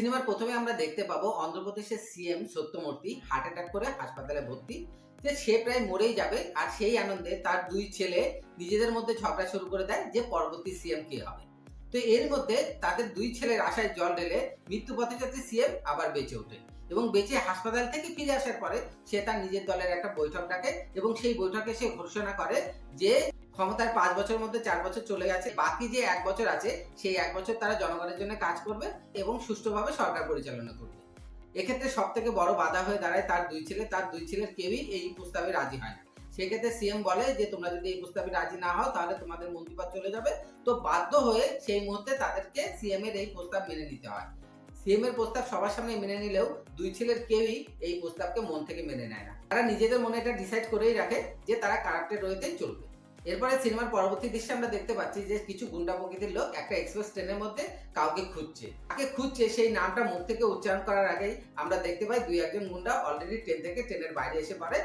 সিনেমার প্রথমে আমরা দেখতে পাবো অন্ধ্রপ্রদেশের সিএম সত্যমূর্তি হার্ট অ্যাটাক করে হাসপাতালে ভর্তি, যে সে প্রায় মরেই যাবে আর সেই আনন্দে তার দুই ছেলে নিজেদের মধ্যে ঝগড়া শুরু করে দেয় যে পরবর্তী সিএম কে হবে। তো এর মধ্যে তাদের দুই ছেলের আশায় জল ঢেলে মৃত্যু পথে যাতে সিএম আবার বেঁচে ওঠে এবং বেঁচে হাসপাতাল থেকে ফিরে আসার পরে সে তার নিজের দলের একটা বৈঠক ডাকে এবং সেই বৈঠকে সে ঘোষণা করে যে ক্ষমতার পাঁচ বছরের মধ্যে চার বছর চলে গেছে। বাকি যে এক বছর আছে, সেই এক বছর তারা জনগণের জন্য কাজ করবে এবং সুষ্ঠুভাবে সরকার পরিচালনা করবে। এক্ষেত্রে সব থেকে বড় বাধা হয়ে দাঁড়ায় তার দুই ছেলে, তার দুই ছেলের কেউই এই প্রস্তাবে রাজি হয় না। সেক্ষেত্রে সিএম বলে যে, তোমরা যদি এই প্রস্তাবে রাজি না হও, তাহলে তোমাদের মন্ত্রীপদ চলে যাবে। তো বাধ্য হয়ে সেই মুহূর্তে তাদেরকে সিএম এর এই প্রস্তাব মেনে নিতে হয়। সিএম এর প্রস্তাব সবার সামনে মেনে নিলেও দুই ছেলের কেউই এই প্রস্তাবকে মন থেকে মেনে নেয় না। তারা নিজেদের মনে এটা ডিসাইড করেই রাখে যে, তারা কারাক্টের রয়েতেই চলবে। এরপরে সিনেমার পরবর্তী দৃশ্যে আমরা দেখতে পাচ্ছি যে কিছু গুন্ডা প্রকৃতির লোক একটা এক্সপ্রেস ট্রেনের মধ্যে কাউকে খুঁজছে। কাকে খুঁজছে সেই নামটা মুখ থেকে উচ্চারণ করার আগেই আমরা দেখতে পাই দুই একজন গুন্ডা অলরেডি ট্রেন থেকে ট্রেনের বাইরে এসে পড়ে।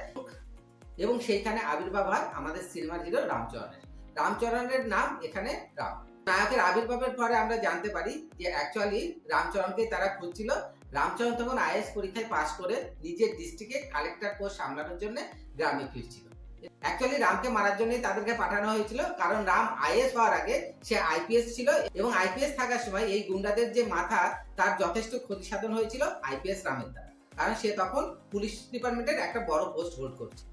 এবং সেইখানে আবির্ভাব হয় আমাদের সিনেমার হিরো রামচরণের। রামচরণের নাম এখানে রাম। নায়কের আবির্ভাবের পরে আমরা জানতে পারি যে অ্যাকচুয়ালি রামচরণকে তারা খুঁজছিল। রামচরণ তখন আইএস পরীক্ষায় পাশ করে নিজের ডিস্ট্রিক্টে কালেক্টর পোস্ট সামলানোর জন্য গ্রামে ফিরছিল। অ্যাকচুয়ালি রামকে মারার জন্যই তাদেরকে পাঠানো হয়েছিল, কারণ রাম আইএস হওয়ার আগে সে আইপিএস ছিল এবং আইপিএস থাকার সময় এই গুন্ডাদের যে মাথা, তার যথেষ্ট ক্ষতি সাধন হয়েছিল আইপিএস রামের দ্বারা। কারণ সে তখন পুলিশ ডিপার্টমেন্টের একটা বড় পোস্ট হোল্ড করছে।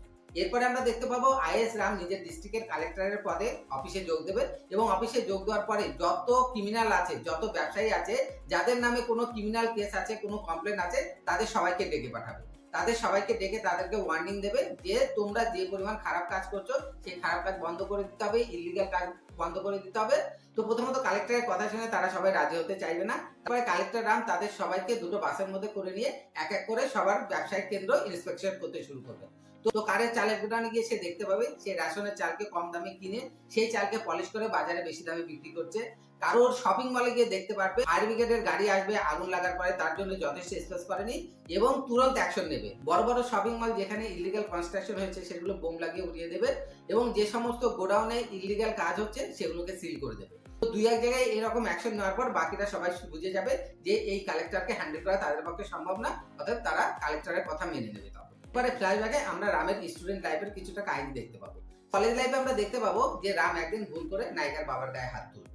এরপরে আমরা দেখতে পাবো আইএস রাম নিজের ডিস্ট্রিক্টের কালেক্টরের পদে অফিসে যোগ দেবে এবং অফিসে যোগ দেওয়ার পরে যত ক্রিমিনাল আছে, যত ব্যবসায়ী আছে, যাদের নামে কোনো ক্রিমিনাল কেস আছে, কোনো কমপ্লেন আছে, তাদের সবাইকে ডেকে পাঠাবে। তাদের সবাইকে ডেকে তাদেরকে ওয়ার্নিং দেবে যে তোমরা যে পরিমাণ খারাপ কাজ করছ, সেই খারাপ কাজ বন্ধ করে দিতে হবে ইলিগাল কাজ বন্ধ করে দিতে হবে। তো প্রথমত কালেক্টরের কথা শুনে তারা সবাই রাজি হতে চাইবে না। তারপরে কালেক্টর রাম তাদের সবাইকে দুটো বাসের মধ্যে করে নিয়ে এক এক করে সবার ব্যবসায়িক কেন্দ্র ইন্সপেকশন করতে শুরু করবে। তো কারের চালের দোকানে গিয়ে সে দেখতে পাবে, সে রেশনের চালকে কম দামে কিনে সেই চালকে পলিশ করে বাজারে বেশি দামে বিক্রি করছে। কারোর শপিং মলে গিয়ে দেখতে পারবে ফায়ার ব্রিগেডের গাড়ি আসবে, আগুন লাগার পরে তার জন্য যথেষ্ট স্পেস করেনি এবং তুরন্ত অ্যাকশন নেবে। বড় বড় শপিং মল যেখানে ইলিগাল কনস্ট্রাকশন হয়েছে, সেগুলো বোম লাগিয়ে উড়িয়ে দেবে এবং যে সমস্ত গোডাউনে ইলিগাল কাজ হচ্ছে, সেগুলোকে সিল করে দেবে। তো দুই এক জায়গায় এরকম অ্যাকশন নেওয়ার পর বাকিরা সবাই বুঝে যাবে যে এই কালেক্টরকে হ্যান্ডেল করা তাদের পক্ষে সম্ভব না অর্থাৎ তারা কালেক্টরের কথা মেনে নেবে তখন। এবারে ফ্ল্যাশব্যাকে আমরা রামের স্টুডেন্ট লাইফের কিছুটা কাহিনী দেখতে পাবো। কলেজ লাইফে আমরা দেখতে পাবো যে রাম একদিন ভুল করে নায়িকার বাবার গায়ে হাত তুলবে।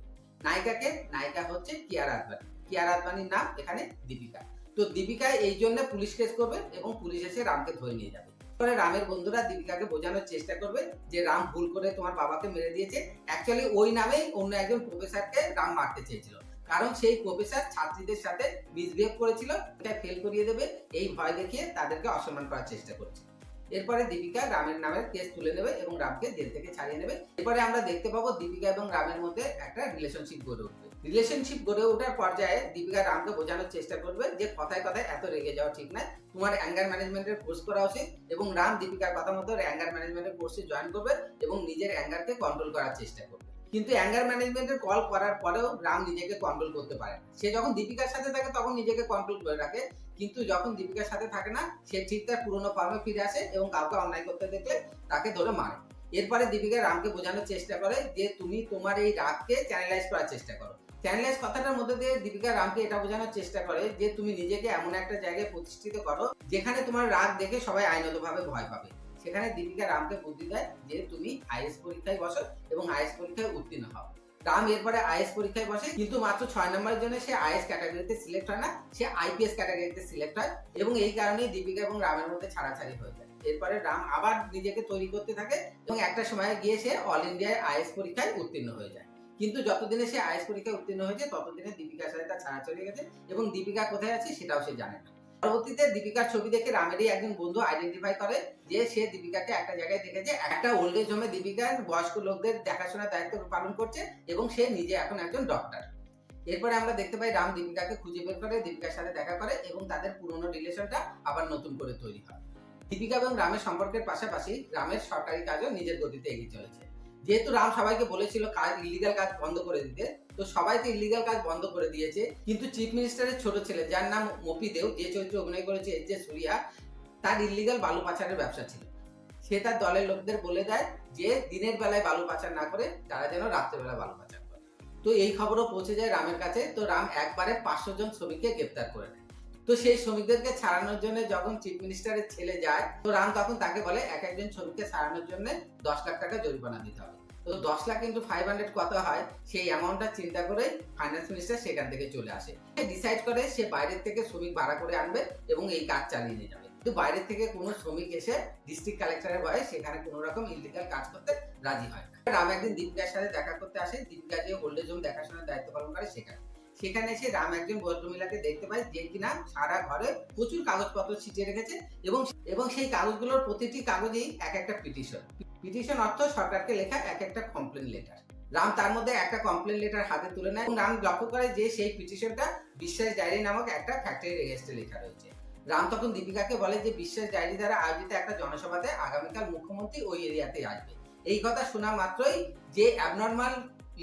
নায়িকাকে, নায়িকা হচ্ছে কিয়ার আদবানি। কিয়ার আদবানির নাম এখানে দীপিকা। তো দীপিকা এই জন্য পুলিশ কেস করবে এবং পুলিশ এসে রামকে ধরে নিয়ে যাবে। পরে রামের বন্ধুরা দীপিকাকে বোঝানোর চেষ্টা করবে যে রাম ভুল করে তোমার বাবাকে মেরে দিয়েছে। অ্যাকচুয়ালি ওই নামেই অন্য একজন প্রফেসরকে রাম মারতে চেয়েছিল। কারণ সেই প্রফেসর ছাত্রীদের সাথে মিসবিহেভ করেছিল, এটা ফেল করিয়ে দেবে, এই ভয় দেখিয়ে তাদেরকে অসম্মান করার চেষ্টা করছে। এরপরে দীপিকা রামের নামের কেস তুলে নেবে এবং রামকে জেল থেকে ছাড়িয়ে নেবে। এরপরে আমরা দেখতে পাবো দীপিকা এবং রামের মধ্যে একটা রিলেশনশিপ গড়ে উঠবে। রিলেশনশিপ গড়ে ওঠার পর্যায়ে দীপিকা রামকে বোঝানোর চেষ্টা করবে যে কথায় কথায় এত রেগে যাওয়া ঠিক না তোমার অ্যাঙ্গার ম্যানেজমেন্টের কোর্স করা উচিত এবং রাম দীপিকার কথা মতো অ্যাঙ্গার ম্যানেজমেন্টের কোর্সে জয়েন করবে এবং নিজের অ্যাঙ্গারকে কন্ট্রোল করার চেষ্টা করবে। কিন্তু অ্যাঙ্গার ম্যানেজমেন্টের কল করার পরেও রাম নিজেকে কন্ট্রোল করতে পারে। সে যখন দীপিকার সাথে থাকে তখন নিজেকে কন্ট্রোল করে রাখে। কিন্তু যখন দীপিকার সাথে থাকে না, সে ঠিক তার পুরোনো ফর্মে ফিরে আসে এবং কাউকে অন্যায় করতে দেখলে তাকে ধরে মারে। এরপরে দীপিকা রামকে বোঝানোর চেষ্টা করে যে, তুমি তোমার এই রাগকে চ্যানেলাইজ করার চেষ্টা করো। চ্যানেলাইজ কথাটার মধ্যে দিয়ে দীপিকা রামকে এটা বোঝানোর চেষ্টা করে যে, তুমি নিজেকে এমন একটা জায়গায় প্রতিষ্ঠিত করো যেখানে তোমার রাগ দেখে সবাই আইনতভাবে ভয় পাবে। সেখানে দীপিকা রামকে বুদ্ধি দেয় যে তুমি আইএস পরীক্ষায় বসো এবং আইএস পরীক্ষায় উত্তীর্ণ হও। রাম এরপরে আইএস পরীক্ষায় বসে, কিন্তু মাত্র ছয় নম্বরের জন্য সে আইএস ক্যাটাগরিতে সিলেক্ট হয় না, সে আইপিএস ক্যাটাগরিতে সিলেক্ট হয় এবং এই কারণেই দীপিকা এবং রামের মধ্যে ছাড়াছাড়ি হয়ে যায়। এরপরে রাম আবার নিজেকে তৈরি করতে থাকে এবং একটা সময় গিয়ে সে অল ইন্ডিয়ায় আইএস পরীক্ষায় উত্তীর্ণ হয়ে যায়। কিন্তু যতদিনে সে আইএস পরীক্ষায় উত্তীর্ণ হয়েছে, ততদিনে দীপিকার সাথে তার ছাড়াছাড়ি গেছে এবং দীপিকা কোথায় আছে সেটাও সে জানে না। পরবর্তীতে দীপিকার ছবি দেখে রামেরই একজন বন্ধু আইডেন্টিফাই করে যে সে দীপিকাকে একটা জায়গায় দেখেছে একটা ওল্ড এজ হোমে দীপিকার বয়স্ক লোকদের দেখাশোনার দায়িত্ব পালন করছে এবং সে নিজে এখন একজন ডক্টর এরপরে আমরা দেখতে পাই রাম দীপিকাকে খুঁজে বের করে, দীপিকার সাথে দেখা করে এবং তাদের পুরনো রিলেশনটা আবার নতুন করে তৈরি হয়। দীপিকা এবং রামের সম্পর্কের পাশাপাশি রামের সরকারি কাজও নিজের গতিতে এগিয়ে চলেছে। যেহেতু রাম সবাইকে বলেছিল কাজ ইলিগাল কাজ বন্ধ করে দিতে, তো সবাই তো ইলিগাল কাজ বন্ধ করে দিয়েছে। কিন্তু চিফ মিনিস্টারের ছোট ছেলে, যার নাম মপি দেও, যে চরিত্রে অভিনয় করেছে এস জে সুরিয়া, তার ইলিগাল বালু পাচারের ব্যবসা ছিল। সে তার দলের লোকদের বলে দেয় যে, দিনের বেলায় বালু পাচার না করে তারা যেন রাত্রেবেলা বালু পাচার করে। তো তো এই খবরও পৌঁছে যায় রামের কাছে। তো রাম একবারে পাঁচশো জন শ্রমিককে গ্রেপ্তার করে নেয়। তো সেই শ্রমিকদেরকে ছাড়ানোর জন্য যখন চিফ মিনিস্টারের ছেলে যায়, তো রাম তখন তাকে বলে, এক একজন শ্রমিককে ছাড়ানোর জন্য দশ লাখ টাকা জরিমানা দিতে হবে। তো দশ লাখ ইন্টু ফাইভ হান্ড্রেড কত হয়? সেই অ্যামাউন্টটা চিন্তা করে ফাইন্যান্স মিনিস্টার সেখান থেকে চলে আসে। সে ডিসাইড করে, সে বাইরের থেকে শ্রমিক ভাড়া করে আনবে এবং এই কাজ চালিয়ে নিয়ে যাবে। কিন্তু বাইরের থেকে কোনো শ্রমিক এসে ডিস্ট্রিক্ট কালেক্টরের ভয়ে সেখানে কোনো রকম ইলিগাল কাজ করতে রাজি হয় রাম একদিন দীপিকার সাথে দেখা করতে আসে। দীপিকা যে হোল্ডেজ জোন দেখাশোনার দায়িত্ব পালন করে সেখানে। সেখানে এসে রাম একজন ভদ্রমহিলাকে দেখতে পায় যে কিনা সারা ঘরে প্রচুর কাগজপত্র ছিটিয়ে রেখেছে এবং এবং সেই কাগজগুলোর প্রতিটি কাগজেই এক একটা পিটিশন। পিটিশন অর্থ সরকারকে লেখা এক একটা কমপ্লেন লেটার রাম তার মধ্যে একটা কমপ্লেন লেটার হাতে তুলে নেয় এবং রাম লক্ষ্য করে যে সেই পিটিশনটা বিশ্বাস ডায়েরি নামক একটা ফ্যাক্টরি এগেস্টে লেখা রয়েছে। রাম তখন দীপিকাকে বলে যে বিশ্বাস ডায়েরি দ্বারা আয়োজিত একটা জনসভাতে আগামীকাল মুখ্যমন্ত্রী ওই এরিয়াতে আসবে। এই কথা শোনা মাত্রই যে অ্যাবনর্মাল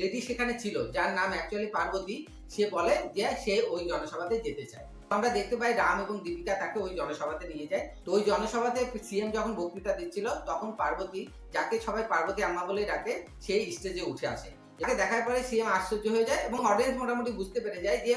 লেডি সেখানে ছিল, যার নাম অ্যাকচুয়ালি পার্বতী, সে বলে যে সে ওই জনসভাতে যেতে চায়। আমরা দেখতে পাই রাম এবং দীপিকা তাকে ওই জনসভাতে নিয়ে যায়। তো ওই জনসভাতে সিএম যখন বক্তৃতা দিচ্ছিল, তখন পার্বতী, যাকে সবাই পার্বতী আম্মা বলে ডাকে, সেই স্টেজে উঠে আসে। যাকে দেখার পরে সিএম আশ্চর্য হয়ে যায় এবং অডিয়েন্স মোটামুটি বুঝতে পেরে যায় যে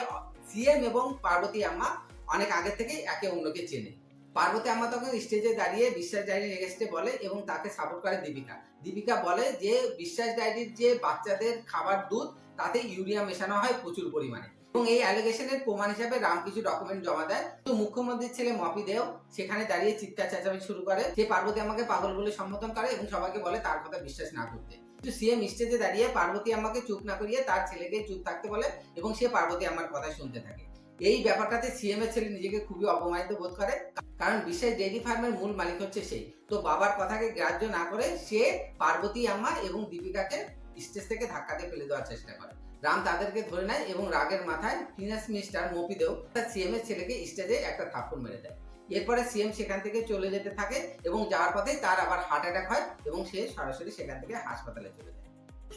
সিএম এবং পার্বতী আম্মা অনেক আগে থেকেই একে অন্যকে চেনে। পার্বতী আম্মা তখন স্টেজে দাঁড়িয়ে বিশ্বাস ডায়েরি এগেস্টে বলে এবং তাকে সাপোর্ট করে দীপিকা। দীপিকা বলে যে, বিশ্বাস ডায়েরির যে বাচ্চাদের খাবার দুধ, তাতে ইউরিয়া মেশানো হয় প্রচুর পরিমাণে। এবং এই অ্যালিগেশনের প্রমাণ হিসাবে রাম কিছু ডকুমেন্ট জমা দেয়। তো মুখ্যমন্ত্রীর ছেলে মপি দেও, সেখানে দাঁড়িয়ে চিৎকার চেঁচামেচি শুরু করে। সে পার্বতী আমাকে পাগল বলে সম্বোধন করে এবং সবাইকে বলে তার কথা বিশ্বাস না করতে। কিন্তু সিএম স্টেজে দাঁড়িয়ে পার্বতী আমাকে চুপ না করিয়ে তার ছেলেকে চুপ থাকতে বলে এবং সে পার্বতী আমার কথা শুনতে থাকে। এই ব্যাপারটাতে সিএম এর ছেলে নিজেকে খুবই অপমানিত বোধ করে। কারণ বিশ্বাস ডেইরি ফার্মের মূল মালিক হচ্ছে সেই। তো বাবার কথাকে গ্রাহ্য না করে সে পার্বতী আম্মা এবং দীপিকাকে স্টেজ থেকে ধাক্কা দিয়ে ফেলে দেওয়ার চেষ্টা করে। রাম তাদেরকে ধরে নেয় এবং রাগের মাথায় ফিনান্স মিনিস্টার মপিদেও তার সিএম এর ছেলেকে স্টেজে একটা থাপ্পড় মেরে দেয়। এরপরে সিএম সেখান থেকে চলে যেতে থাকে এবং যাওয়ার পথে তার আবার হার্ট অ্যাটাক হয় এবং সে সরাসরি সেখান থেকে হাসপাতালে চলে যায়।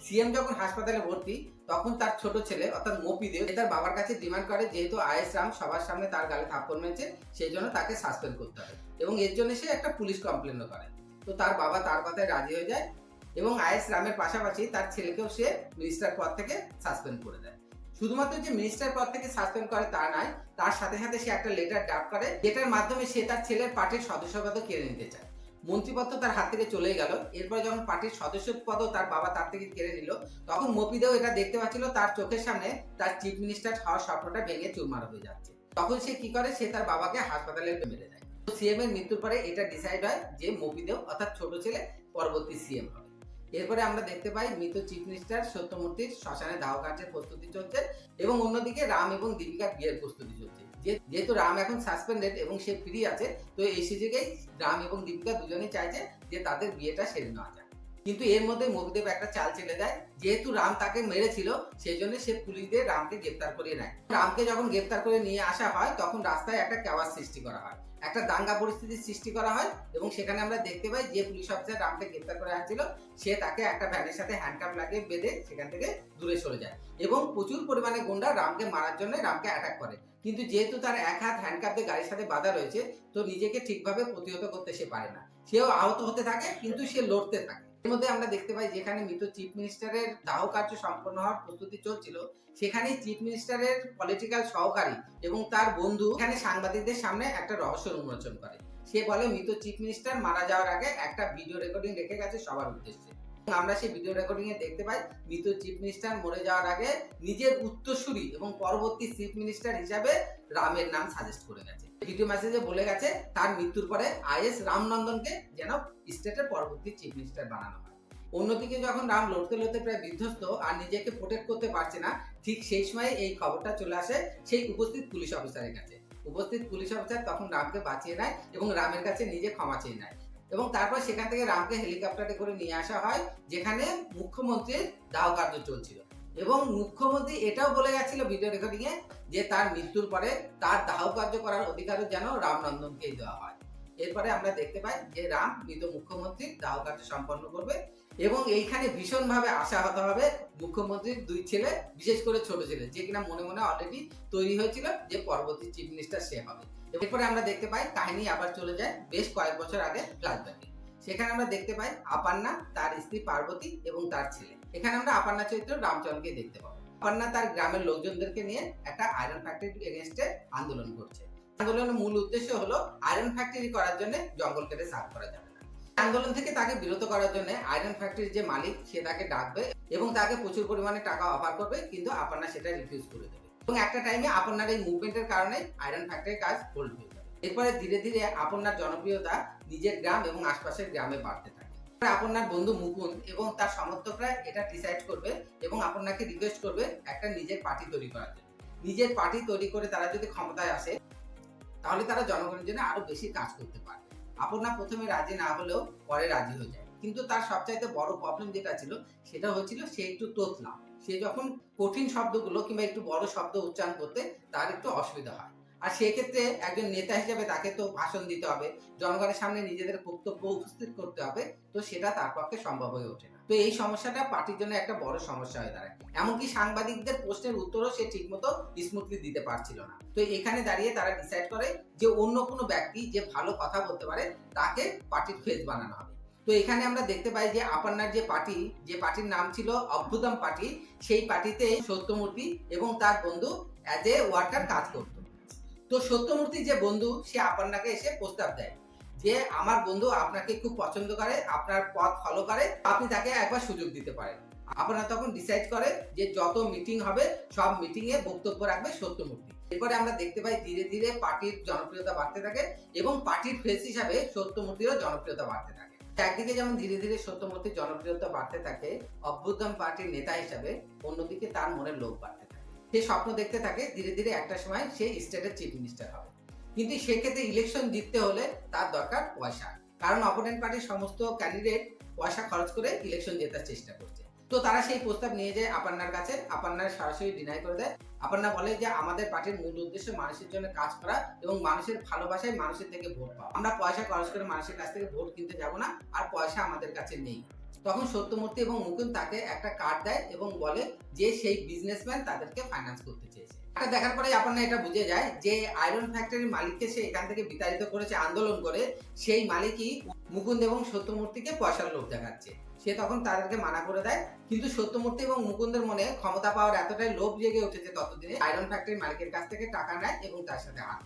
সিএম যখন হাসপাতালে ভর্তি, তখন তার ছোট ছেলে, অর্থাৎ মপিদেব সে তার বাবার কাছে ডিমান্ড করে যেহেতু আয়েস রাম সবার সামনে তার গালে থাপ্পড় মেরেছে, সেই জন্য তাকে সাসপেন্ড করতে হবে এবং এর জন্য সে একটা পুলিশ কমপ্লেনও করে। তো তার বাবা তার কথায় রাজি হয়ে যায় এবং আয়েস রামের পাশাপাশি তার ছেলেকেও সে মিনিস্টার পদ থেকে সাসপেন্ড করে দেয়। শুধুমাত্র যে মিনিস্টার পদ থেকে সাসপেন্ড করে তা নয়, তার সাথে সাথে সে একটা লেটার ড্রাফট করে, যেটার মাধ্যমে সে তার ছেলের পার্টির সদস্যপদ কেড়ে নিতে চায়। মন্ত্রীপদ তার হাত থেকে চলে গেল। এরপরে যখন পার্টির সদস্য পদও তার বাবা তার থেকে কেড়ে নিল, তখন মপিদেও এটা দেখতে পাচ্ছিল, তার চোখের সামনে তার চিফ মিনিস্টার হওয়ার স্বপ্নটা ভেঙে চুরমার হয়ে যাচ্ছে। তখন সে কি করে? সে তার বাবাকে হাসপাতালে মেরে দেয়। সিএম এর মৃত্যুর পরে এটা ডিসাইড হয় যে মপিদেও অর্থাৎ ছোট ছেলে পরবর্তী সিএম হবে। এরপরে আমরা দেখতে পাই মৃত চিফ মিনিস্টার সত্যমূর্তির শ্মশানে দাহ কার্যের প্রস্তুতি চলছে এবং অন্যদিকে রাম এবং দীপিকার বিয়ের প্রস্তুতি চলছে। যেহেতু রাম এখন সাসপেন্ডেড এবং সে ফ্রি আছে, তো এই সুযোগেই রাম এবং দীপিকা দুজনেই চাইছে যে তাদের বিয়েটা সেরে নেওয়া যায় কিন্তু এর মধ্যে মধুদেব একটা চাল চেলে দেয়, যেহেতু রাম তাকে মেরেছিল, সেই জন্য সে পুলিশদের রামকে গ্রেপ্তার করে নেয়। রামকে যখন গ্রেপ্তার করে নিয়ে আসা হয়, তখন রাস্তায় একটা কেওয়ার সৃষ্টি করা হয়। একটা দাঙ্গা পরিস্থিতির সৃষ্টি করা হয় এবং সেখানে আমরা দেখতে পাই যে পুলিশ অফিসার রামকে গ্রেপ্তার করে আসছিল, সে তাকে একটা ভ্যানের সাথে হ্যান্ডকাপ লাগিয়ে বেঁধে সেখান থেকে দূরে সরে যায় এবং প্রচুর পরিমাণে গুন্ডা রামকে মারার জন্য রামকে অ্যাটাক করে। কিন্তু যেহেতু তার এক হাত হ্যান্ডকাপ দিয়ে গাড়ির সাথে বাধা রয়েছে, তো নিজেকে ঠিকভাবে প্রতিহত করতে সে পারে না। সেও আহত হতে থাকে, কিন্তু সে লড়তে থাকে। এর মধ্যে আমরা দেখতে পাই যেখানে মৃত চিফ মিনিস্টারের দাহ কার্য সম্পন্ন হওয়ার প্রস্তুতি চলছিল সেখানে চিফ মিনিস্টারের পলিটিক্যাল সহকারী এবং তার বন্ধু এখানে সাংবাদিকদের সামনে একটা রহস্য উন্মোচন করে। সে বলে, মৃত চিফ মিনিস্টার মারা যাওয়ার আগে একটা ভিডিও রেকর্ডিং রেখে গেছে সবার উদ্দেশ্যে। আমরা সেই ভিডিও রেকর্ডিং এ দেখতে পাই, মৃত চিফ মিনিস্টার মরে যাওয়ার আগে নিজের উত্তরসূরি এবং পরবর্তী চিফ মিনিস্টার হিসাবে রামের নাম সাজেস্ট করে গেছে। ভিডিও মেসেজে বলে গেছে, তার মৃত্যুর পরে আইএস রামনন্দনকে যেন স্টেটের পরবর্তী চিফ মিনিস্টার বানানো হয়। অন্যদিকে যখন রাম লড়তে লড়তে প্রায় বিধ্বস্ত আর নিজেকে প্রোটেক্ট করতে পারছে না, ঠিক সেই সময় এই খবরটা চলে আসে সেই উপস্থিত পুলিশ অফিসারের কাছে। উপস্থিত পুলিশ অফিসার তখন রামকে বাঁচিয়ে নেয় এবং রামের কাছে নিজে ক্ষমা চেয়ে নেয়। এবং তারপর সেখান থেকে রামকে হেলিকপ্টারে করে নিয়ে আসা হয়, যেখানে মুখ্যমন্ত্রীর দাহ কার্য চলছিল। এবং মুখ্যমন্ত্রী এটাও বলে গেছিল ভিডিও রেকর্ডিং এ যে তার মৃত্যুর পরে তার দাহ কার্য করার অধিকারও যেন রামনন্দনকেই দেওয়া হয়। এরপরে আমরা দেখতে পাই যে রাম মৃত মুখ্যমন্ত্রীর দাহ কার্য সম্পন্ন করবে এবং এইখানে ভীষণভাবে আশাহত হবে মুখ্যমন্ত্রীর দুই ছেলে, বিশেষ করে ছোট ছেলে, যে কিনা মনে মনে অলরেডি তৈরি হয়েছিল যে পরবর্তী চিফ মিনিস্টার সে হবে। এরপরে আমরা দেখতে পাই কাহিনী আবার চলে যায় বেশ কয়েক বছর আগে ফ্ল্যাশব্যাকে সেখানে আমরা দেখতে পাই আপান্না, তার স্ত্রী পার্বতী এবং তার ছেলে। এখানে আমরা আপান্না চরিত্র রামচরণকে দেখতে পাবো। আপান্না তার গ্রামের লোকজনদেরকে নিয়ে একটা আয়রন ফ্যাক্টরি এগেনস্টে আন্দোলন করছে। আন্দোলনের মূল উদ্দেশ্য হলো আয়রন ফ্যাক্টরি করার জন্য জঙ্গল কেটে সাফ করা যাবে আন্দোলন থেকে তাকে বিরত করার জন্য আয়রন ফ্যাক্টরির যে মালিক, সে তাকে ডাকবে এবং তাকে প্রচুর পরিমাণে টাকা অফার করবে, কিন্তু আপনার সেটা রিফিউজ করে দেবে। এবং একটা টাইমে আপনার এই মুভমেন্টের কারণে আয়রন ফ্যাক্টরির কাজ হোল্ড হয়ে যাবে। এরপরে ধীরে ধীরে আপনার জনপ্রিয়তা নিজের গ্রাম এবং আশপাশের গ্রামে বাড়তে থাকে। আপনার বন্ধু মুকুন্দ এবং তার সমর্থকরা এটা ডিসাইড করবে এবং আপনাকে রিকোয়েস্ট করবে একটা নিজের পার্টি তৈরি করার জন্য। নিজের পার্টি তৈরি করে তারা যদি ক্ষমতায় আসে, তাহলে তারা জনগণের জন্য আরও বেশি কাজ করতে পারবে। আপনার প্রথমে রাজি না হলেও পরে রাজি হয়ে যায় কিন্তু তার সবচাইতে বড় প্রবলেম যেটা ছিল, সেটা হচ্ছিল সে একটু তোতলা। সে যখন কঠিন শব্দগুলো কিংবা একটু বড় শব্দ উচ্চারণ করতে তার একটু অসুবিধা হয়। আর সেক্ষেত্রে একজন নেতা হিসেবে তাকে তো ভাষণ দিতে হবে, জনগণের সামনে নিজেদের বক্তব্য উপস্থিত করতে হবে, তো সেটা তার পক্ষে সম্ভব হয়ে ওঠে না। তো এই সমস্যাটা পার্টির জন্য একটা বড় সমস্যা হয়ে দাঁড়ায়। এমনকি সাংবাদিকদের প্রশ্নের উত্তরও সে ঠিকমতো স্মুথলি দিতে পারছিল না। তো এখানে দাঁড়িয়ে তারা ডিসাইড করে যে অন্য কোনো ব্যক্তি যে ভালো কথা বলতে পারে, তাকে পার্টির ফেস বানানো হবে। তো এখানে আমরা দেখতে পাই যে আপান্নার যে পার্টি, যে পার্টির নাম ছিল অভ্যুদম পার্টি, সেই পার্টিতে সত্যমূর্তি এবং তার বন্ধু অ্যাজ এ ওয়ার্কার কাজ করত। তো সত্যমূর্তি যে বন্ধু, সে আপান্নাকে এসে প্রস্তাব দেয় যে আমার বন্ধু আপনাকে খুব পছন্দ করে, আপনার পথ ফলো করে, আপনি তাকে একবার সুযোগ দিতে পারেন। আপনারা তখন ডিসাইড করে যে যত মিটিং হবে, সব মিটিং এ বক্তব্য রাখবে সত্যমূর্তি। এরপরে আমরা দেখতে পাই ধীরে ধীরে পার্টির জনপ্রিয়তা বাড়তে থাকে এবং পার্টির ফেস হিসাবে সত্যমূর্তিরও জনপ্রিয়তা বাড়তে থাকে। একদিকে যেমন ধীরে ধীরে সত্যমূর্তির জনপ্রিয়তা বাড়তে থাকে, অভ্যুত্থান পার্টির নেতা হিসাবে, অন্যদিকে তার মনের লোভ বাড়তে থাকে। সে স্বপ্ন দেখতে থাকে, ধীরে ধীরে একটা সময় সে স্টেটের চিফ মিনিস্টার হবে। কিন্তু সেক্ষেত্রে ইলেকশন জিততে হলে তার দরকার পয়সা। কারণ অপোনেন্ট পার্টির সমস্ত ক্যান্ডিডেট পয়সা খরচ করে ইলেকশন জেতার চেষ্টা করছে। তো তারা সেই প্রস্তাব নিয়ে যায় আপান্নার কাছে আপান্নার সরাসরি ডিনাই করে দেয়। আপান্না বলে যে আমাদের পার্টির মূল উদ্দেশ্য মানুষের জন্য কাজ করা এবং মানুষের ভালোবাসায় মানুষের থেকে ভোট পাওয়া। আমরা পয়সা খরচ করে মানুষের কাছ থেকে ভোট কিনতে যাব না, আর পয়সা আমাদের কাছে নেই। তখন সত্যমূর্তি এবং মুকুন্দ তাকে একটা কার্ড দেয় এবং বলে যে সেই বিজনেসম্যান তাদেরকে ফাইন্যান্স করতে চেয়েছে। এটা দেখার পরে আপনার এটা বুঝে যায় যে আয়রন ফ্যাক্টরির মালিককে সে এখান থেকে বিতাড়িত করেছে, আন্দোলন করে, সেই মালিকই মুকুন্দ এবং সত্যমূর্তিকে পয়সার লোভ দেখাচ্ছে। সে তখন তাদেরকে মানা করে দেয়, কিন্তু সত্যমূর্তি এবং মুকুন্দের মনে ক্ষমতা পাওয়ার এতটাই লোভ জেগে উঠেছে ততদিনে আয়রন ফ্যাক্টরির মালিকের কাছ থেকে টাকা নেয় এবং তার সাথে হাত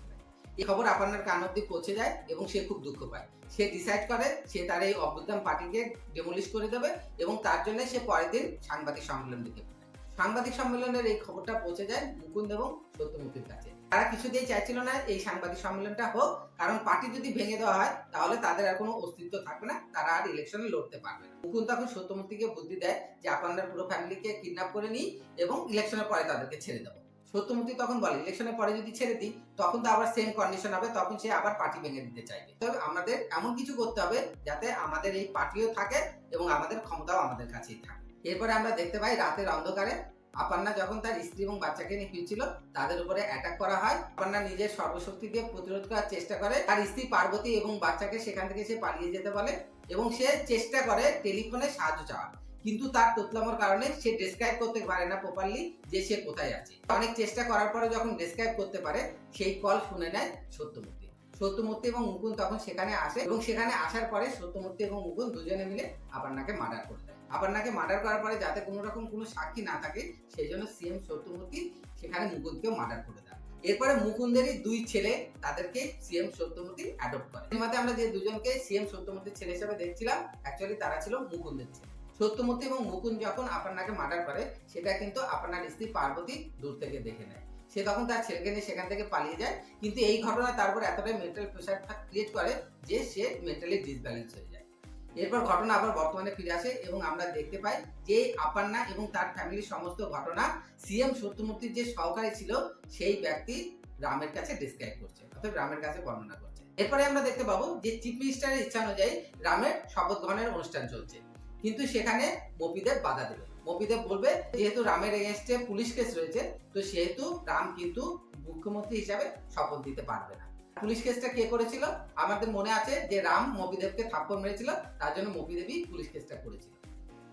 এই খবর আপনার কান অব্দি পৌঁছে যায় এবং সে খুব দুঃখ পায়। সে ডিসাইড করে, সে তার এই অভ্যুত্থান পার্টিকে ডেমোলিশ করে দেবে এবং তার জন্য সে পরের দিন সাংবাদিক সম্মেলন দিতে সাংবাদিক সম্মেলনের এই খবরটা পৌঁছে যায় মুকুন্দ এবং সত্যমূর্তির কাছে। তারা কিছুতেই চাইছিল না এই সাংবাদিক সম্মেলনটা হোক, কারণ পার্টি যদি ভেঙে দেওয়া হয়, তাহলে তাদের আর কোনো অস্তিত্ব থাকবে না, তারা আর ইলেকশনে লড়তে পারবে না। মুকুন্দ তখন সত্যমূর্তিকে বুদ্ধি দেয় যে আপনার পুরো ফ্যামিলিকে কিডন্যাপ করে নিই এবং ইলেকশনের পরে তাদেরকে ছেড়ে দেবো। সত্যমূর্তি তখন বলে ইলেকশনের পরে যদি ছেড়ে দিই, তখন তো আবার সেম কন্ডিশন হবে, তখন সে আবার পার্টি ভেঙে দিতে চাইবে। তবে আমাদের এমন কিছু করতে হবে যাতে আমাদের এই পার্টিও থাকে এবং আমাদের ক্ষমতাও আমাদের কাছেই থাকে। এরপরে আমরা দেখতে পাই রাতের অন্ধকারে আপান্না যখন তার স্ত্রী এবং বাচ্চাকে নিয়ে ফিরছিল, তাদের উপরে অ্যাটাক করা হয়। আপান্না নিজের সর্বশক্তি দিয়ে প্রতিরোধ করার চেষ্টা করে। তার স্ত্রী পার্বতী এবং বাচ্চাকে সেখান থেকে সে পালিয়ে যেতে বলে এবং সে চেষ্টা করে টেলিফোনে সাহায্য চাওয়ার। কিন্তু তার তোতলামোর কারণে সে ডেসক্রাইব করতে পারে না প্রপারলি যে সে কোথায় আছে। অনেক চেষ্টা করার পরে যখন ডেসক্রাইব করতে পারে, সেই কল শুনে নেয় সত্যমূর্তি। সত্যমূর্তি এবং মুকুন তখন সেখানে আসে এবং সেখানে আসার পরে সত্যমূর্তি এবং মুকুন দুজনে মিলে আপান্নাকে মার্ডার করে দেয়। মার্ডার করার পরে যাতে কোনো রকম কোনো সাক্ষী না থাকে, সেই জন্য সিএম সত্যমূর্তি সেখানে মুকুন্দকেও মার্ডার করে দেয়। এরপরে মুকুন্দেরই দুই ছেলে তাদেরকে সিএম সত্যমূর্তি অ্যাডপ্ট করে। সিনেমাতে আমরা যে দুজনকে সিএম সত্যমূর্তির ছেলে হিসেবে দেখছিলাম অ্যাকচুয়ালি তারা ছিল মুকুন্দের ছেলে। সত্যমূর্তি এবং মুকুন্দ যখন আপনাকে মার্ডার করে, সেটা কিন্তু আপনার স্ত্রী পার্বতী দূর থেকে দেখে নেয়। সে তখন তার ছেলেকে নিয়ে সেখান থেকে পালিয়ে যায়। কিন্তু এই ঘটনা তারপর এতটাই মেন্টাল প্রেশার ক্রিয়েট করে যে সে মেন্টালি ডিসব্যালেন্স হয়ে যায়। এরপর ঘটনা আবার বর্তমানে ফিরে আসে এবং আমরা দেখতে পাই যে আপান্না এবং তার ফ্যামিলির সমস্ত ঘটনা সিএম সত্যমূর্তির যে সহকারী ছিল, সেই ব্যক্তি রামের কাছে ডিসক্রাইব করছে, অর্থাৎ রামের কাছে বর্ণনা করছে। এরপরে আমরা দেখতে পাবো যে চিফ মিনিস্টারের ইচ্ছা অনুযায়ী রামের শপথ গ্রহণের অনুষ্ঠান চলছে। কিন্তু সেখানে মপিদেব বাধা দেবে মপিদেব বলবে, যেহেতু রামের এগেনস্টে পুলিশ কেস রয়েছে, তো সেহেতু রাম কিন্তু মুখ্যমন্ত্রী হিসাবে শপথ দিতে পারবে না। পুলিশ কেসটা কে করেছিল? আমাদের মনে আছে যে রাম মপিদেবকে থাপ্পড় মেরেছিল, তার জন্য মপিদেবই পুলিশ কেসটা করেছিল।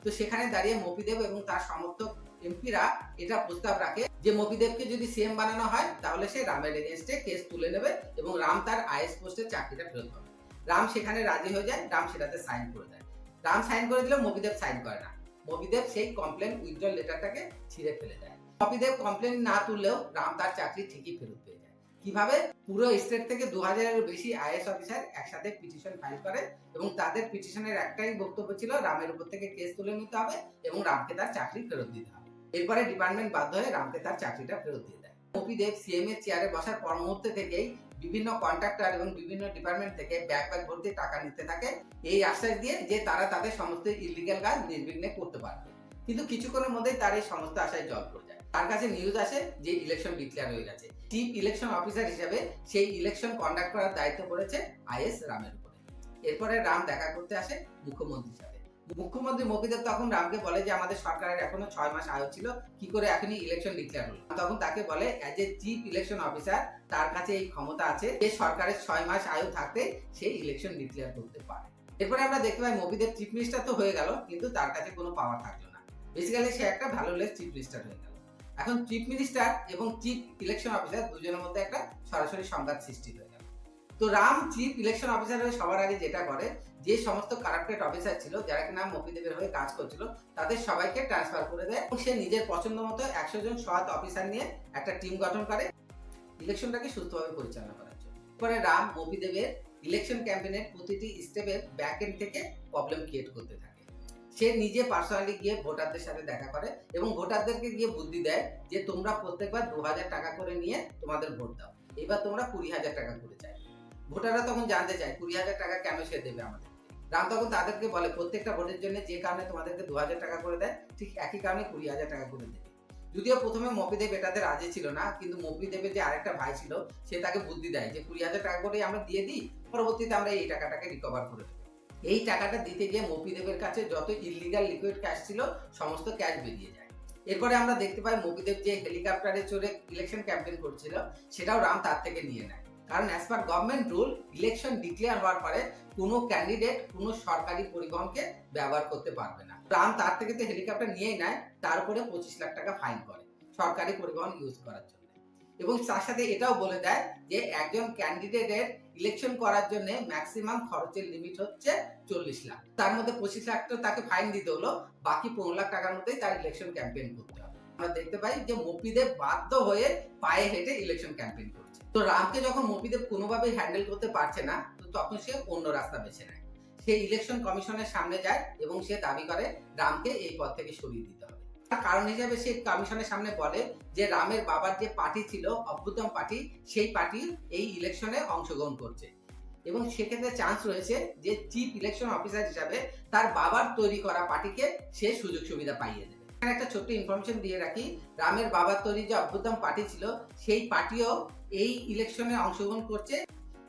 তো সেখানে দাঁড়িয়ে মপিদেব এবং তার সমর্থক এমপিরা এটা প্রস্তাব রাখে যে মপিদেবকে যদি সিএম বানানো হয়, তাহলে সে রামের এগেনস্টে কেস তুলে নেবে এবং রাম তার আইএস পোস্টের চাকরিটা ফেরত পাবে। রাম সেখানে রাজি হয়ে যায়, রাম সেটাতে সাইন করে দেয়। রাম সাইন করে দিলেও মবিদেব সাইন করে না। মবিদেব সেই কমপ্লেন উইথড্রল লেটারটাকে ছিঁড়ে ফেলে দেয়। কপিদেব কমপ্লেন না তুললেও রাম তার চাকরি ঠিকই ফেরত পেয়ে যায়। কীভাবে? পুরো স্টেট থেকে দু হাজারের বেশি আইএস অফিসার একসাথে পিটিশন ফাইল করে এবং তাদের পিটিশনের একটাই বক্তব্য ছিল, রামের উপর থেকে কেস তুলে নিতে হবে এবং রামকে তার চাকরি ফেরত দিতে হবে। এরপরে ডিপার্টমেন্ট বাধ্য হয়ে রামকে তার চাকরিটা ফেরত দিয়ে দেয়। কপিদেব সিএম এর চেয়ারে বসার পর মুহূর্তে থেকেই বিভিন্ন কন্ট্রাক্টর এবং বিভিন্ন ডিপার্টমেন্ট থেকে ব্যাগ ব্যাগ ভর্তি টাকা নিতে থাকে। এই আশ্বাস দিয়ে যে তারা তাদের সমস্ত ইলিগাল কাজ নির্বিঘ্নে করতে পারবে। কিন্তু কিছুক্ষণের মধ্যেই তার এই সমস্ত আশায় জল পড়ে যায়। তার কাছে নিউজ আসে যে ইলেকশন ডিক্লেয়ার হয়ে গেছে। চিফ ইলেকশন অফিসার হিসেবে সেই ইলেকশন কন্ডাক্ট করার দায়িত্ব পড়েছে আইএস রামের উপরে। এরপরে রাম দেখা করতে আসে মুখ্যমন্ত্রী সাথে মুখ্যমন্ত্রী মফিদেব তখন রামকে বলে যে আমাদের সরকারের এখনও ছয় মাস আয়ু ছিল, কি করে এখনই ইলেকশন ডিক্লেয়ার হলো? তখন তাকে বলে as a chief election officer তার কাছে এই ক্ষমতা আছে যে সরকারের ছয় মাস আয়ু থাকতে সে ইলেকশন ডিক্লেয়ার করতে পারে। এরপরে আমরা দেখতে পাই মফিদেব চিফ মিনিস্টার তো হয়ে গেল, কিন্তু তার কাছে কোনো পাওয়ার থাকল না। বেসিক্যালি সে একটা ভালো লেস চিফ মিনিস্টার হয়ে গেল। এখন চিফ মিনিস্টার এবং চিফ ইলেকশন অফিসার দুজনের মধ্যে একটা সরাসরি সংঘাত সৃষ্টি হয়ে তো রাম চিফ ইলেকশন অফিসার হয়ে সবার আগে যেটা করে, যে সমস্ত কারাপ্টেড অফিসার ছিল, যারা কিনা মফিদেবের হয়ে কাজ করছিল, তাদের সবাইকে ট্রান্সফার করে দেয়। এবং সে নিজের পছন্দ মতো একশো জন সৎ অফিসার নিয়ে একটা টিম গঠন করে ইলেকশনটাকে সুস্থভাবে পরিচালনা করার জন্য। পরে রাম মফিদেবের ইলেকশন ক্যাম্পেনের প্রতিটি স্টেপে ব্যাক এন্ড থেকে প্রবলেম ক্রিয়েট করতে থাকে। সে নিজে পার্সোনালি গিয়ে ভোটারদের সাথে দেখা করে এবং ভোটারদেরকে গিয়ে বুদ্ধি দেয় যে তোমরা প্রত্যেকবার দু হাজার টাকা করে নিয়ে তোমাদের ভোট দাও। এবার তোমরা কুড়ি হাজার টাকা করে চাই ভোটাররা তখন জানতে চায়, কুড়ি হাজার টাকা কেন সে দেবে আমাদের? রাম তখন তাদেরকে বলে, প্রত্যেকটা ভোটের জন্য যে কারণে তোমাদেরকে দু হাজার টাকা করে দেয়, ঠিক একই কারণে কুড়ি হাজার টাকা করে দেয় যদিও প্রথমে মপিদেব এটাতে রাজি ছিল না, কিন্তু মপিদেবের যে আরেকটা ভাই ছিল, সে তাকে বুদ্ধি দেয় যে কুড়ি হাজার টাকা করে আমরা দিয়ে দিই, পরবর্তীতে আমরা এই টাকাটাকে রিকভার করে দেবো। এই টাকাটা দিতে গিয়ে মপিদেবের কাছে যত ইলিগাল লিকুইড ক্যাশ ছিল, সমস্ত ক্যাশ বেরিয়ে যায়। এরপরে আমরা দেখতে পাই মপিদেব যে হেলিকপ্টারে চড়ে ইলেকশন ক্যাম্পেইন করছিল, সেটাও রাম তার থেকে নিয়ে নেয়। কারণ as per government rule election declare হওয়ার পরে কোনো ক্যান্ডিডেট কোনো সরকারি পরিবহনকে ব্যবহার করতে পারবে না। রাম তার থেকে তো হেলিকপ্টার নিয়েই নেয় তার উপরে পঁচিশ লাখ টাকা ফাইন করে সরকারি পরিবহন ইউজ করার জন্য। এবং তার সাথে এটাও বলে দেয় যে একজন ক্যান্ডিডেটের ইলেকশন করার জন্য ম্যাক্সিমাম খরচের লিমিট হচ্ছে চল্লিশ লাখ। তার মধ্যে পঁচিশ লাখ টাকা তাকে ফাইন দিতে হলো, বাকি পনেরো লাখ টাকার মধ্যেই তার ইলেকশন ক্যাম্পেইন করতে হবে। আমরা দেখতে পাই যে মপিদেব বাধ্য হয়ে পায়ে হেঁটে ইলেকশন ক্যাম্পেইন করছে। তো রামকে যখন মপিদেব কোনোভাবেই হ্যান্ডেল করতে পারছে না, তো তখন সে অন্য রাস্তা বেছে নেয়। সে ইলেকশন কমিশনের সামনে যায় এবং সে দাবি করে রামকে এই পদ থেকে সরিয়ে দিতে হবে। তার কারণ হিসেবে সে কমিশনের সামনে বলে যে রামের বাবার যে পার্টি ছিল অভ্যুত্তম পার্টি, সেই পার্টি এই ইলেকশনে অংশগ্রহণ করছে। এবং সেক্ষেত্রে চান্স রয়েছে যে চিফ ইলেকশন অফিসার হিসাবে তার বাবার তৈরি করা পার্টিকে সে সুযোগ সুবিধা পাইয়ে দেবে এখানে একটা ছোট্ট ইনফরমেশন দিয়ে রাখি। রামের বাবার তৈরি যে অভ্যুত্তম পার্টি ছিল, সেই পার্টিও এই ইলেকশনে অংশগ্রহণ করছে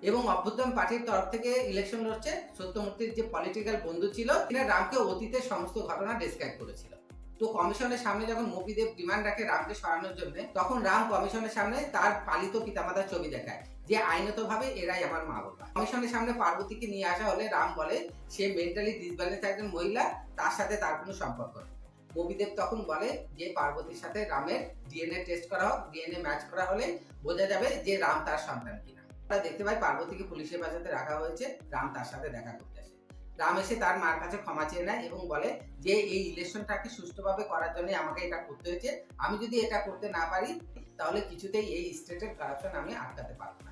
এবং অভ্যুত্তম পার্টির তরফ থেকে ইলেকশন লড়ছে। সত্যমূর্তির যে পলিটিক্যাল বন্ধু ছিল, তিনি রামকে অতীতের সমস্ত ঘটনা ডিসক্রাইব করেছিল। তো কমিশনের সামনে যখন মপিদেব ডিমান্ড রাখে রামকে সরানোর জন্য, তখন রাম কমিশনের সামনে তার পালিত পিতামাতার ছবি দেখায় যে আইনতভাবে এরাই আমার মা বাবা। কমিশনের সামনে পার্বতীকে নিয়ে আসা হলে রাম বলে, সে মেন্টালি ডিসব্যালেন্স একজন মহিলা, তার সাথে তার কোনো সম্পর্ক নেই। মবিদেব তখন বলে যে পার্বতীর সাথে রামের ডিএনএ টেস্ট করা হোক ডিএনএ ম্যাচ করা হলে বোঝা যাবে যে রাম তার সন্তান কিনা। আমরা দেখতে পাই পার্বতীকে পুলিশের বাজাতে রাখা হয়েছে, রাম তার সাথে দেখা করতে আসে। রাম এসে তার মার কাছে ক্ষমা চেয়ে নেয় এবং বলে যে এই ইলেকশনটাকে সুষ্ঠুভাবে করার জন্য আমাকে এটা করতে হয়েছে, আমি যদি এটা করতে না পারি, তাহলে কিছুতেই এই স্টেটের কারাপশন আমি আটকাতে পারব না।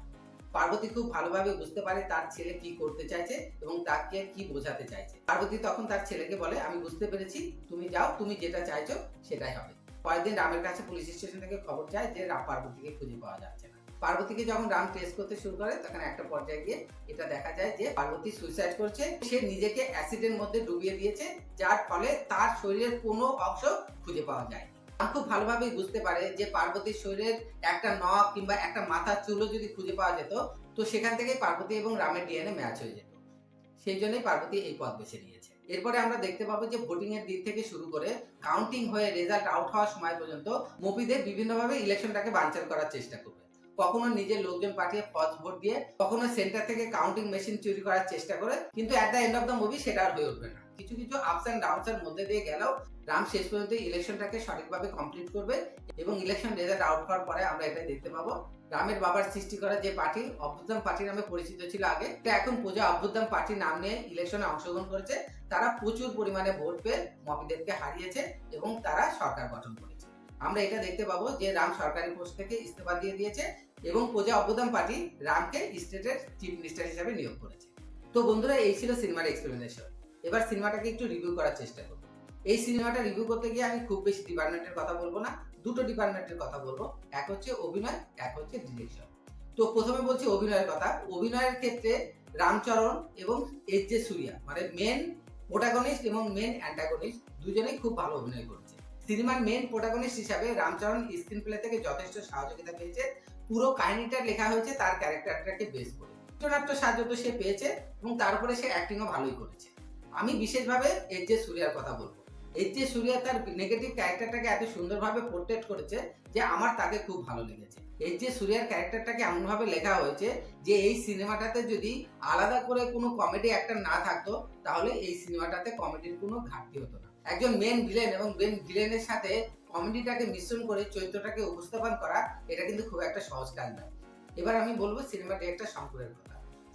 পার্বতী খুব ভালোভাবে বুঝতে পারে তার ছেলে কি করতে চাইছে এবং তাকে কি বোঝাতে চাইছে। পার্বতী তখন তার ছেলেকে বলে, আমি বুঝতে পেরেছি, তুমি যাও, তুমি যেটা চাইছো সেটাই হবে। কয়েকদিন রামের কাছে পুলিশ স্টেশন থেকে খবর যায় যে রাম পার্বতীকে খুঁজে পাওয়া যাচ্ছে না। পার্বতীকে যখন রাম টেস্ট করতে শুরু করে, তখন একটা পর্যায়ে গিয়ে এটা দেখা যায় যে পার্বতী সুইসাইড করছে। সে নিজেকে অ্যাসিডের মধ্যে ডুবিয়ে দিয়েছে, যার ফলে তার শরীরের কোনো অংশ খুঁজে পাওয়া যায় খুব ভালোভাবেই বুঝতে পারে যে পার্বতীর শরীরের একটা নখ কিংবা একটা মাথার চুলও যদি খুঁজে পাওয়া যেত, তো সেখান থেকেই পার্বতী এবং রামের ডিএনএ ম্যাচ হয়ে যেত। সেই জন্যই পার্বতী এই পথ বেছে নিয়েছে। এরপরে আমরা দেখতে পাবো যে ভোটিং এর দিক থেকে শুরু করে কাউন্টিং হয়ে রেজাল্ট আউট হওয়ার সময় পর্যন্ত মপিদের বিভিন্নভাবে ইলেকশনটাকে বানচাল করার চেষ্টা করবে। কখনো নিজের লোকজন পাঠিয়ে ফলস ভোট দিয়ে, কখনো সেন্টার থেকে কাউন্টিং মেশিন চুরি করার চেষ্টা করে, কিন্তু at the end of the movie সেটা আর হয়ে উঠবে না। কিছু কিছু আপস অ্যান্ড ডাউনস এর মধ্যে দিয়ে গেলেও রাম শেষ পর্যন্ত ইলেকশনটাকে সঠিকভাবে কমপ্লিট করবে এবং ইলেকশন রেজাল্ট আউট হওয়ার পরে আমরা এটা দেখতে পাবো। রামের বাবার সৃষ্টি করা যে পার্টি, অভ্যুত্থান পার্টি নামে পরিচিত ছিল আগে তা এখন পূজা অভ্যুত্থান পার্টি নাম নিয়ে ইলেকশনে অংশগ্রহণ করেছে। তারা প্রচুর পরিমাণে ভোট পেয়ে মপিদেবকে হারিয়েছে এবং তারা সরকার গঠন করেছে। আমরা এটা দেখতে পাবো যে রাম সরকারি পোস্ট থেকে ইস্তফা দিয়ে দিয়েছে এবং প্রজা অবদান পার্টি রামকে স্টেটের চিফ মিনিস্টার হিসাবে নিয়োগ করেছে। তো বন্ধুরা, এই ছিল সিনেমার এক্সপ্লেনেশন এবার সিনেমাটাকে একটু রিভিউ করার চেষ্টা করব। এই সিনেমাটা রিভিউ করতে গিয়ে আমি খুব বেশি ডিপার্টমেন্টের কথা বলব না, দুটো ডিপার্টমেন্টের কথা বলব। এক হচ্ছে অভিনয়, এক হচ্ছে ডিরেকশন তো প্রথমে বলছি অভিনয়ের কথা। অভিনয়ের ক্ষেত্রে রামচরণ এবং এস জে সূর্যা মানে মেন প্রোটাগনিস্ট এবং মেন অ্যান্টাগনিস্ট দুজনেই খুব ভালো অভিনয় করেছে। সিনেমার মেন প্রোটাগনিস্ট হিসাবে রামচরণ স্ক্রিন প্লে থেকে যথেষ্ট সহযোগিতা পেয়েছে। পুরো কাহিনীটা লেখা হয়েছে তার ক্যারেক্টারটাকে বেস করে। চিত্রনাট্য সাহায্য তো সে পেয়েছে এবং তারপরে সে অ্যাক্টিংও ভালোই করেছে। আমি বিশেষভাবে এস জে সূর্যার কথা বলব। এস যে সূর্যা তার নেগেটিভ ক্যারেক্টারটাকে এত সুন্দরভাবে পোর্ট্রেট করেছে যে আমার তাকে খুব ভালো লেগেছে। এস যে সূর্যার ক্যারেক্টারটাকে এমনভাবে লেখা হয়েছে যে এই সিনেমাটাতে যদি আলাদা করে কোনো কমেডি অ্যাক্টর না থাকতো, তাহলে এই সিনেমাটাতে কমেডির কোনো ঘাটতি হতো না। একজন মেন ভিলেন এবং মেন ভিলেনের সাথে কমেডিটাকে মিশ্রণ করে চরিত্রটাকে উপস্থাপন করা, এটা কিন্তু খুব একটা সহজ কাজ নয়। এবার আমি বলব সিনেমাটি একটা শঙ্করের কথা।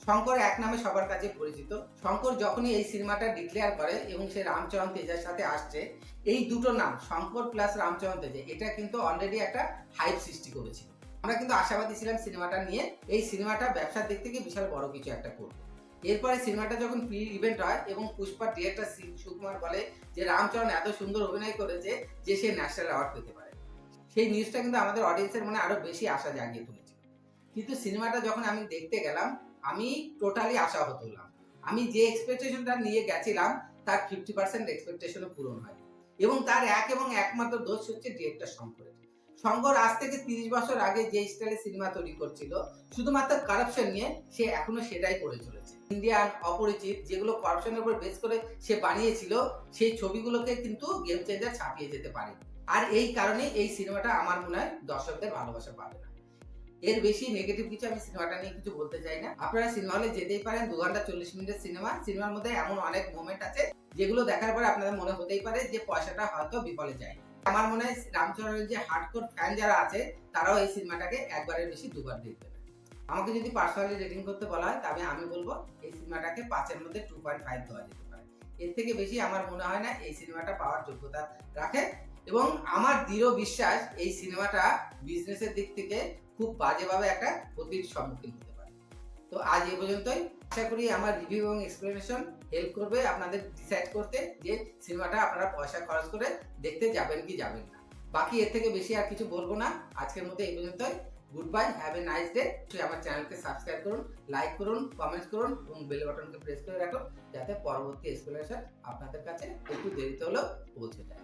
শঙ্কর এক নামে সবার কাছে পরিচিত। শঙ্কর যখনই এই সিনেমাটা ডিক্লেয়ার করে এবং সে রামচরণ তেজার সাথে আসছে, এই দুটো নাম, শঙ্কর প্লাস রামচরণ তেজা, এটা কিন্তু অলরেডি একটা হাইপ সৃষ্টি করেছিল আমরা কিন্তু আশাবাদী ছিলাম সিনেমাটা নিয়ে, এই সিনেমাটা ব্যবসার দিক থেকে বিশাল বড় কিছু একটা করবে। এরপরে সিনেমাটা যখন প্রি ইভেন্ট হয় এবং পুষ্পার ডিরেক্টর সুকুমার বলে যে রামচরণ এত সুন্দর অভিনয় করেছে যে সে ন্যাশনাল অ্যাওয়ার্ড পেতে পারে। সেই নিউজটা কিন্তু আমাদের অডিয়েন্সের মনে আরও বেশি আশা জাগিয়ে তুলেছে। কিন্তু সিনেমাটা যখন আমি দেখতে গেলাম আমি টোটালি আশাহত হলাম। আমি যে এক্সপেকটেশনটা নিয়ে গেছিলাম, তার ফিফটি পার্সেন্ট এক্সপেকটেশনও পূরণ হয় এবং তার এক এবং একমাত্র দোষ হচ্ছে ডিরেক্টর শঙ্করের। শঙ্কর আজ থেকে তিরিশ বছর আগে যে স্টাইলে সিনেমা তৈরি করছিল, শুধুমাত্র কারাপশন নিয়ে সে এখনও সেটাই করে চলেছে। ইন্ডিয়ান অপরিচিত, যেগুলো করাপশনের উপর বেস করে সে বানিয়েছিল, সেই ছবিগুলোকে কিন্তু গেম চেঞ্জার ছাপিয়ে যেতে পারে। আর এই কারণে এই সিনেমাটা আমার মনে হয় দর্শকদের ভালোবাসা পাবে এর বেশি নেগেটিভ কিছু আমি সিনেমাটা নিয়ে কিছু বলতে চাই না। আপনারা সিনেমা হলে যেতেই পারেন, দু ঘণ্টা চল্লিশ মিনিটের সিনেমা সিনেমার মধ্যে এমন অনেক মোমেন্ট আছে, যেগুলো দেখার পরে আপনাদের মনে হতেই পারে যে পয়সাটা হয়তো বিফলে যায়। আমার মনে হয় রামচরণের যে হার্ডকোর ফ্যান যারা আছে, তারাও এই সিনেমাটাকে একবারের বেশি দুবার দেখবে আমাকে যদি পার্সোনালি রেটিং করতে বলা হয়, তবে আমি বলব এই সিনেমাটাকে পাঁচের মধ্যে টু পয়েন্ট ফাইভ দেওয়া যেতে পারে। এর থেকে বেশি আমার মনে হয় না এই সিনেমাটা পাওয়ার যোগ্যতা রাখে। এবং আমার দৃঢ় বিশ্বাস এই সিনেমাটা বিজনেসের দিক থেকে খুব বাজেভাবে একটা ক্ষতির সম্মুখীন হতে পারে। তো আজ এ পর্যন্তই। আশা করি আমার রিভিউ এবং এক্সপ্লেনেশন হেল্প করবে আপনাদের ডিসাইড করতে যে সিনেমাটা আপনারা পয়সা খরচ করে দেখতে যাবেন কি যাবেন না। বাকি এর থেকে বেশি আর কিছু বলব না। আজকের মতো এই পর্যন্তই। Good bye have a nice day তুই আমার চ্যানেলকে সাবস্ক্রাইব করুন লাইক করুন কমেন্টস করুন এবং বেল বাটনকে প্রেস করে রাখুন যাতে পরবর্তী এক্সপ্লেনেশন আপনাদের কাছে একটু দেরিতে হলেও পৌঁছে যায়।